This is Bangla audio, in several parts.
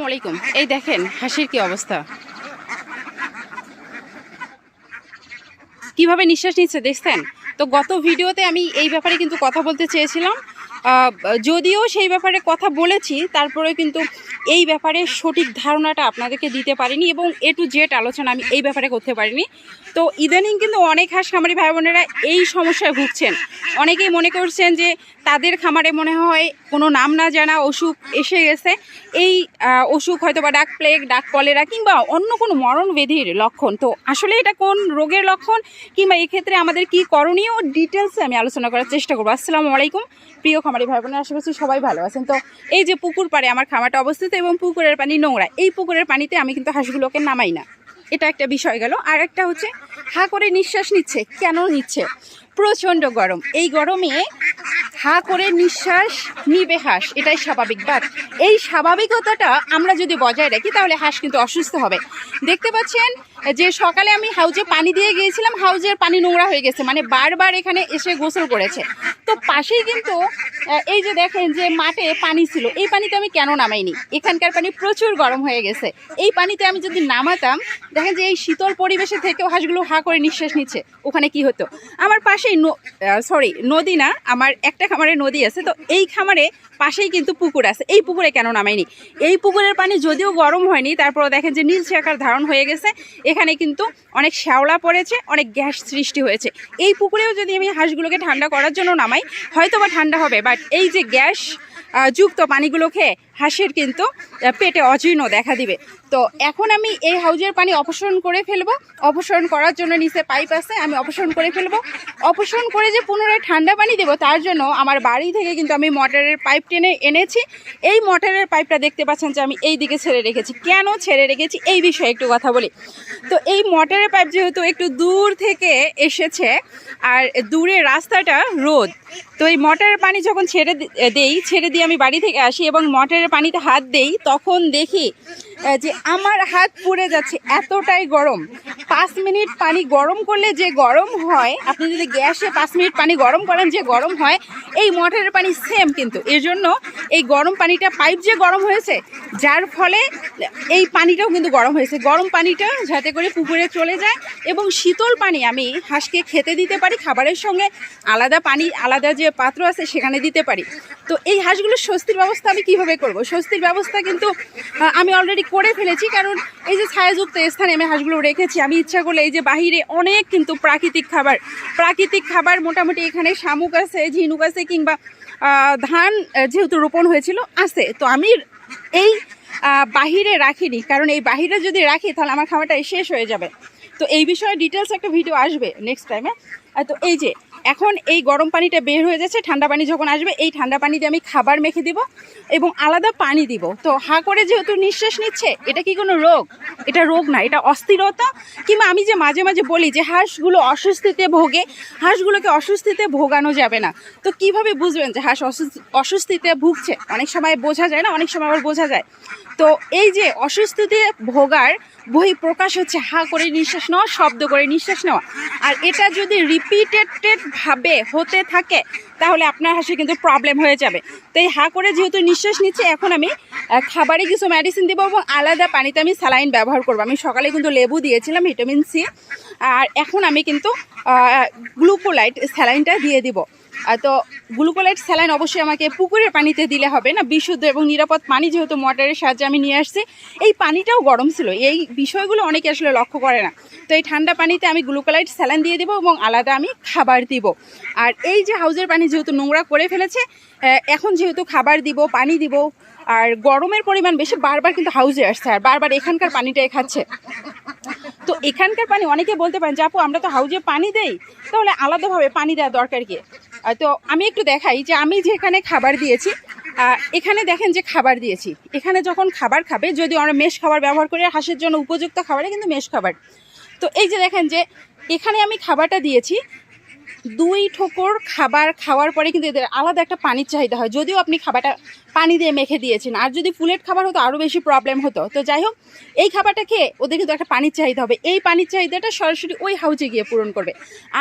আলাইকুম এই দেখেন, হাসির কি অবস্থা? কীভাবে নিঃশ্বাস নিচ্ছে, দেখছেন? তো গত ভিডিওতে আমি এই ব্যাপারে কিন্তু কথা বলতে চেয়েছিলাম। যদিও সেই ব্যাপারে কথা বলেছি তারপরে কিন্তু এই ব্যাপারে সঠিক ধারণাটা আপনাদেরকে দিতে পারিনি এবং এ টু জেড আলোচনা আমি এই ব্যাপারে করতে পারিনি। তো ইদানিং কিন্তু অনেক হাঁস খামারি ভাই বোনেরা এই সমস্যায় ভুগছেন। অনেকেই মনে করছেন যে তাদের খামারে মনে হয় কোনো নাম না জানা অসুখ এসে গেছে। এই অসুখ হয়তো বা ডাক প্লেগ, ডাক কলেরা কিংবা অন্য কোনো মরণ ব্যাধির লক্ষণ। তো আসলে এটা কোন রোগের লক্ষণ কিংবা এক্ষেত্রে আমাদের কি করণীয় ডিটেলসে আমি আলোচনা করার চেষ্টা করব। আসসালামু আলাইকুম। প্রিয় খামারি ভাই বোনের, আশা করছি সবাই ভালো আছেন। তো এই যে পুকুর পাড়ে আমার খামারটা অবস্থিত এবং পুকুরের পানি নোংরা। এই পুকুরের পানিতে আমি কিন্তু হাঁসগুলোকে নামাই না। এটা একটা বিষয় গেল। আর একটা হচ্ছে, হা করে নিঃশ্বাস নিচ্ছে, কেন নিচ্ছে? প্রচণ্ড গরম। এই গরমে হা করে নিঃশ্বাস নিবে হাঁস, এটাই স্বাভাবিক। বাদ এই স্বাভাবিকতাটা আমরা যদি বজায় রাখি, তাহলে হাঁস কিন্তু অসুস্থ হবে। দেখতে পাচ্ছেন যে সকালে আমি হাউজে পানি দিয়ে গিয়েছিলাম, হাউজের পানি নোংরা হয়ে গেছে মানে বারবার এখানে এসে গোসল করেছে। তো পাশেই কিন্তু এই যে দেখেন যে মাঠে পানি ছিল, এই পানিতে আমি কেন নামাইনি? এখানকার পানি প্রচুর গরম হয়ে গেছে। এই পানিতে আমি যদি নামাতাম, দেখেন যে এই শীতল পরিবেশে থেকেও হাঁসগুলো হা করে নিঃশ্বাস নিচ্ছে, ওখানে কি হতো? আমার পাশেই সরি নদী না, আমার একটা খামারে নদী আছে, তো এই খামারে পাশেই কিন্তু পুকুর আছে। এই পুকুরে কেন নামাইনি? এই পুকুরের পানি যদিও গরম হয়নি, তারপরও দেখেন যে নীলচে আকার ধারণ হয়ে গেছে এখানে কিন্তু অনেক শ্যাওলা পড়েছে, অনেক গ্যাস সৃষ্টি হয়েছে। এই পুকুরেও যদি আমি হাঁসগুলোকে ঠান্ডা করার জন্য নামাই হয়তো বা ঠান্ডা হবে বাট এই যে গ্যাস যুক্ত পানিগুলো খেয়ে হাঁসের কিন্তু পেটে অজীর্ণ দেখা দিবে। তো এখন আমি এই হাউজের পানি অপসারণ করে ফেলব। অপসারণ করার জন্য নিচে পাইপ আছে, আমি অপসারণ করে ফেলব। অপসারণ করে যে পুনরায় ঠান্ডা পানি দেবো, তার জন্য আমার বাড়ি থেকে কিন্তু আমি মোটরের পাইপ টেনে এনেছি। এই মোটরের পাইপটা দেখতে পাচ্ছেন যে আমি এই দিকে ছেড়ে রেখেছি। কেন ছেড়ে রেখেছি? এই বিষয়ে একটু কথা বলি। তো এই মোটরের পাইপ যেহেতু একটু দূর থেকে এসেছে, আর দূরে রাস্তাটা রোদ। তো এই মোটরের পানি যখন ছেড়ে দেই, ছেড়ে দিয়ে আমি বাড়ি থেকে আসি এবং মোটরের পানিতে হাত দেই তখন দেখি যে আমার হাত পুড়ে যাচ্ছে, এতটাই গরম। পাঁচ মিনিট পানি গরম করলে যে গরম হয়, আপনি যদি গ্যাসে পাঁচ মিনিট পানি গরম করেন, যে গরম হয়, এই মোটরের পানি সেম কিন্তু। এর জন্য এই গরম পানিটা পাইপ যে গরম হয়েছে, যার ফলে এই পানিটাও কিন্তু গরম হয়েছে। গরম পানিটা যাতে করে পুকুরে চলে যায় এবং শীতল পানি আমি হাঁসকে খেতে দিতে পারি, খাবারের সঙ্গে আলাদা পানি, আলাদা যে পাত্র আছে সেখানে দিতে পারি। তো এই হাঁসগুলোর স্বস্তির ব্যবস্থা আমি কীভাবে করব? স্বস্তির ব্যবস্থা কিন্তু আমি অলরেডি করে ফেলেছি, কারণ এই যে ছায়াযুক্ত স্থানে আমি হাঁসগুলো রেখেছি, আমি ইচ্ছা করলে এই যে বাহিরে অনেক কিন্তু প্রাকৃতিক খাবার প্রাকৃতিক খাবার মোটামুটি এখানে শামুক আছে, ঝিনুক আছে, কিংবা ধান যেহেতু রোপণ হয়েছিল, আছে। তো আমি এই বাহিরে রাখিনি, কারণ এই বাহিরে যদি রাখি, তাহলে আমার খাবারটা শেষ হয়ে যাবে। তো এই বিষয়ে ডিটেলস একটা ভিডিও আসবে নেক্সট টাইমে তো এই যে এখন এই গরম পানিটা বের হয়ে যাচ্ছে, ঠান্ডা পানি যখন আসবে, এই ঠান্ডা পানি দিয়ে আমি খাবার মেখে দিব এবং আলাদা পানি দিব। তো হা করে যেহেতু নিঃশ্বাস নিচ্ছে, এটা কি কোনো রোগ? এটা রোগ না, এটা অস্থিরতা। কিংবা আমি যে মাঝে মাঝে বলি যে হাঁসগুলো অস্বস্তিতে ভোগে, হাঁসগুলোকে অস্বস্তিতে ভোগানো যাবে না। তো কীভাবে বুঝবেন যে হাঁস অস্বস্তিতে ভুগছে? অনেক সময় বোঝা যায় না, অনেক সময় আবার বোঝা যায়। তো এই যে অস্বস্তিতে ভোগার বহি প্রকাশ হচ্ছে হা করে নিঃশ্বাস নেওয়া, শব্দ করে নিঃশ্বাস নেওয়া। আর এটা যদি রিপিটেড ভাবে হতে থাকে, তাহলে আপনার হাসি কিন্তু প্রবলেম হয়ে যাবে। তো এই হা করে যেহেতু নিঃশ্বাস নিচ্ছে, এখন আমি খাবারে কিছু মেডিসিন দেবো এবং আলাদা পানিতে আমি স্যালাইন ব্যবহার করব। আমি সকালে কিন্তু লেবু দিয়েছিলাম ভিটামিন সি আর এখন আমি কিন্তু গ্লুকোলাইট স্যালাইনটা দিয়ে দিব। তো গ্লুকোলাইট স্যালাইন অবশ্যই আমাকে পুকুরের পানিতে দিলে হবে না, বিশুদ্ধ এবং নিরাপদ পানি যেহেতু মোটরের সাহায্যে আমি নিয়ে আসছি। এই পানিটাও গরম ছিল, এই বিষয়গুলো অনেকে আসলে লক্ষ্য করে না। তো এই ঠান্ডা পানিতে আমি গ্লুকোলাইট স্যালাইন দিয়ে দেবো এবং আলাদা আমি খাবার দিব। আর এই যে হাউজের পানি যেহেতু নোংরা করে ফেলেছে এখন যেহেতু খাবার দিব, পানি দিব, আর গরমের পরিমাণ বেশি, বারবার কিন্তু হাউজে আসছে, আর বারবার এখানকার পানিটাই খাচ্ছে। তো এখানকার পানি, অনেকে বলতে পারেন যে, আপু, আমরা তো হাউজে পানি দেই, তাহলে আলাদাভাবে পানি দেওয়া দরকার কি? তো আমি একটু দেখাই যে আমি যেখানে খাবার দিয়েছি এখানে দেখেন যে খাবার দিয়েছি। এখানে যখন খাবার খাবে, যদি আমরা মেশ খাবার ব্যবহার করি, হাঁসের জন্য উপযুক্ত খাবারে কিন্তু মেশ খাবার। তো এই যে দেখেন যে এখানে আমি খাবারটা দিয়েছি দুই ঠোকর খাবার খাওয়ার পরে কিন্তু এদের আলাদা একটা পানির চাহিদা হয়। যদিও আপনি খাবারটা পানি দিয়ে মেখে দিয়েছেন। আর যদি ফুলেট খাবার হতো আরও বেশি প্রবলেম হতো। তো যাই হোক, এই খাবারটা খেয়ে ওদের কিন্তু একটা পানির চাহিদা হবে। এই পানির চাহিদাটা সরাসরি ওই হাউজে গিয়ে পূরণ করবে।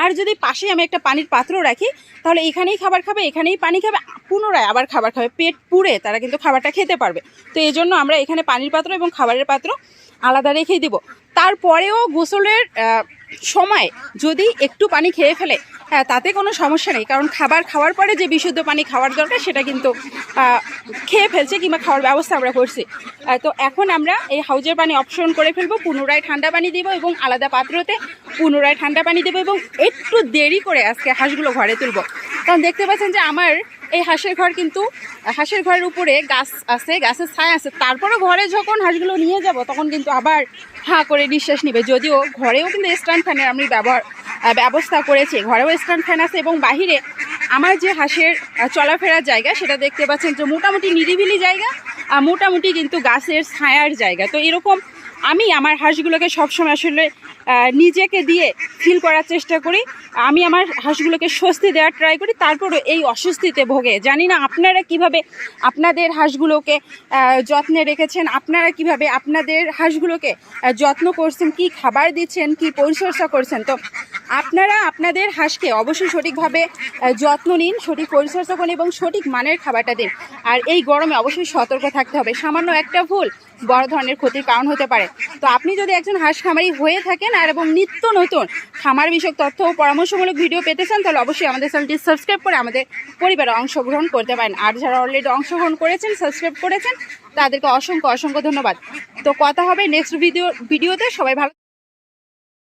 আর যদি পাশেই আমি একটা পানির পাত্র রাখি, তাহলে এখানেই খাবার খাবে, এখানেই পানি খাবে, পুনরায় আবার খাবার খাবে। পেট পুড়ে তারা কিন্তু খাবারটা খেতে পারবে। তো এই জন্য আমরা এখানে পানির পাত্র এবং খাবারের পাত্র আলাদা রেখেই দিব। তারপরেও গোসলের সময় যদি একটু পানি খেয়ে ফেলে হ্যাঁ তাতে কোনো সমস্যা নেই। কারণ খাবার খাওয়ার পরে যে বিশুদ্ধ পানি খাওয়ার দরকার, সেটা কিন্তু খেয়ে ফেলছে কিংবা খাওয়ার ব্যবস্থা আমরা করছি। তো এখন আমরা এই হাউজের পানি অপশন করে ফেলব, পুনরায় ঠান্ডা পানি দিব এবং আলাদা পাত্রতে পুনরায় ঠান্ডা পানি দেবো এবং একটু দেরি করে আজকে হাঁসগুলো ঘরে তুলবো। কারণ দেখতে পাচ্ছেন যে আমার এই হাঁসের ঘর কিন্তু, হাঁসের ঘরের উপরে গাছ আছে, গাছের ছায়া আছে। তারপরে ঘরে যখন হাঁসগুলো নিয়ে যাব, তখন কিন্তু আবার হাঁ করে নিঃশ্বাস নিবে। যদিও ঘরেও কিন্তু স্ট্যান্ড ফ্যানের আমি ব্যবহার ব্যবস্থা করেছি। ঘরেও স্ট্যান্ড ফ্যান আছে এবং বাহিরে আমার যে হাঁসের চলাফেরার জায়গা, সেটা দেখতে পাচ্ছেন যে মোটামুটি নিরিবিলি জায়গা, আর মোটামুটি কিন্তু গাছের ছায়ার জায়গা। তো এরকম আমি আমার হাঁসগুলোকে সবসময় আসলে নিজেকে দিয়ে ফিল করার চেষ্টা করি। আমি আমার হাঁসগুলোকে স্বস্তি দেওয়ার ট্রাই করি, তারপরও এই অস্বস্তিতে ভোগে। জানি না আপনারা কীভাবে আপনাদের হাঁসগুলোকে যত্নে রেখেছেন, আপনারা কীভাবে আপনাদের হাঁসগুলোকে যত্ন করছেন, কি খাবার দিচ্ছেন, কি পরিচর্যা করছেন। তো আপনারা আপনাদের হাঁসকে অবশ্যই সঠিকভাবে যত্ন নিন, সঠিক পরিচর্যা করুন এবং সঠিক মানের খাবারটা দিন। আর এই গরমে অবশ্যই সতর্ক থাকতে হবে। সামান্য একটা ভুল বড় ধরনের ক্ষতির কারণ হতে পারে। তো আপনি যদি একজন হাঁস খামারি হয়ে থাকেন আর এবং নিত্য নতুন খামার বিষয়ক তথ্য ও পরামর্শমূলক ভিডিও পেতে চান, তাহলে অবশ্যই আমাদের চ্যানেলটি সাবস্ক্রাইব করে আমাদের পরিবারে অংশগ্রহণ করতে পারেন। আর যারা অলরেডি অংশগ্রহণ করেছেন, সাবস্ক্রাইব করেছেন, তাদেরকে অসংখ্য অসংখ্য ধন্যবাদ। তো কথা হবে নেক্সট ভিডিও ভিডিওতে সবাই ভালো